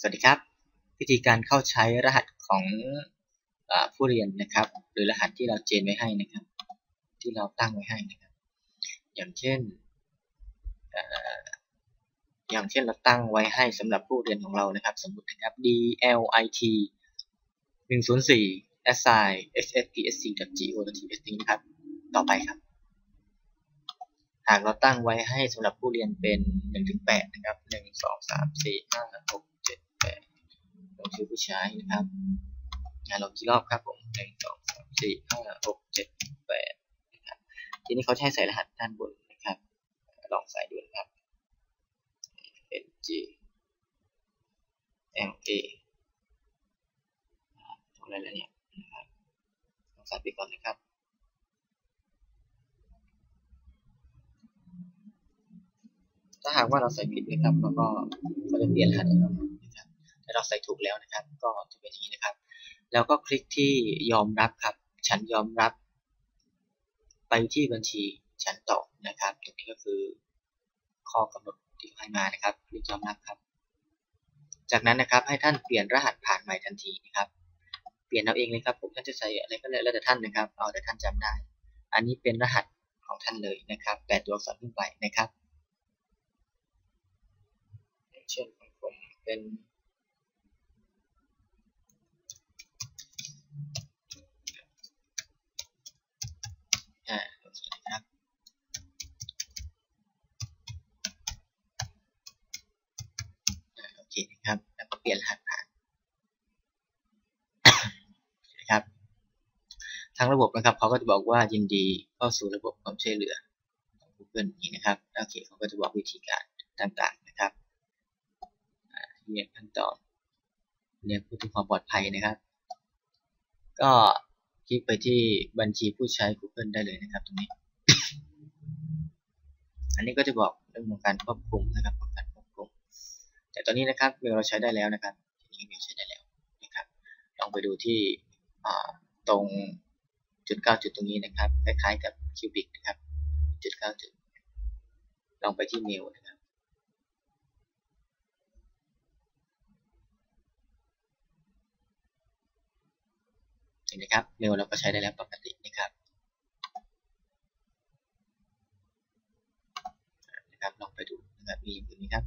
สวัสดีครับ วิธีการเข้าใช้รหัสของอผู้เรียนนะครับ หรือรหัสที่เราเจนไว้ให้นะครับ ที่เราตั้งไว้ให้นะครับ อย่างเช่นอย่างเช่นเราตั้งไว้ให้สำหรับผู้เรียนของเรานะครับ สมมตินะครับ dlit 104 assign sspsc.go.th นะครับ ต่อไปครับ หากเราตั้งไว้ให้สำหรับผู้เรียนเป็น1-8นะครับ 1 2 3 4 5 6 7 8ลงชื่อผู้ใช้นะครับงานลงกี่รอบครับผมหนึ่งสองสามสี่ห้าหกเจ็ดแปดนะครับทีนี้เขาใช้ใส่รหัสด้านบนนะครับ ลองใส่ดูนะครับ N G L A ทำอะไรแล้วเนี่ยนะครับลองใส่ไปก่อนนะครับ ถ้าหากว่าเราใส่ผิดนะครับเราก็เขาจะเปลี่ยนรหัสให้เราถ้าเราใส่ถูกแล้วนะครับ ก็จะเป็นอย่างนี้นะครับ แล้วก็คลิกที่ยอมรับครับ ฉันยอมรับ ไปที่บัญชีฉันต่อนะครับ ตรงนี้ก็คือข้อกำหนดที่ให้มานะครับคลิกยอมรับครับ จากนั้นนะครับให้ท่านเปลี่ยนรหัสผ่านใหม่ทันทีนะครับเปลี่ยนเอาเองเลยครับผมท่านจะใส่อะไรก็แล้วแต่ท่านนะครับ เอาแต่ท่านจำได้ อันนี้เป็นรหัสของท่านเลยนะครับแปดตัวอักษรขึ้นไปนะครับ อย่างเช่นของผมเป็น อ่าโอเคนะครับโอเคนะครับ แล้วก็เปลี่ยนรหัสผ่านนะครับ ทางระบบนะครับเขาก็จะบอกว่ายินดีเข้าสู่ระบบความช่วยเหลือของ Google นี้นะครับ โอเคเขาก็จะบอกวิธีการต่างๆนะครับ เรียนขั้นตอนเรียนพูดถึงความปลอดภัยนะครับ ก็คลิกไปที่บัญชีผู้ใช้ Google ได้เลยนะครับตรงนี้ อันนี้ก็จะบอกเรื่องของการควบคุมนะครับของการควบคุม แต่ตอนนี้นะครับเมลเราใช้ได้แล้วนะครับทีนี้เมลใช้ได้แล้วนะครับ ลองไปดูที่ตรงจุดเก้าจุดตรงนี้นะครับ คล้ายๆกับคิวบิกนะครับ จุดเก้าจุด ลองไปที่เมลนะครับ เห็นไหมครับเมลเราก็ใช้ได้แล้วปกตินะครับนะครับลองไปดูนะครับมีอื่นไหมครับ